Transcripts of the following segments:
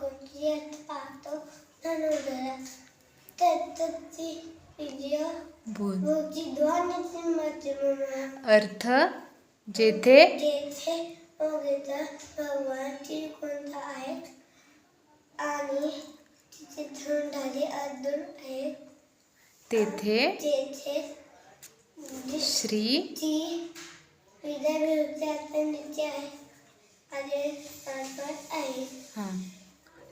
concertato la novella त्याची विजय बोल मोची ध्वनीचे माध्यम अर्थ जेथे जेथे वगैरे भगवान श्रीकोंत आहेत आणि तिथे थंडाले अजून आहेत तेथे जेथे श्री ती विद्या विरुद्ध आता निचे आहे आणि आहे हां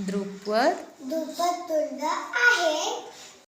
द्रुपद द्रुपद तुंड आहे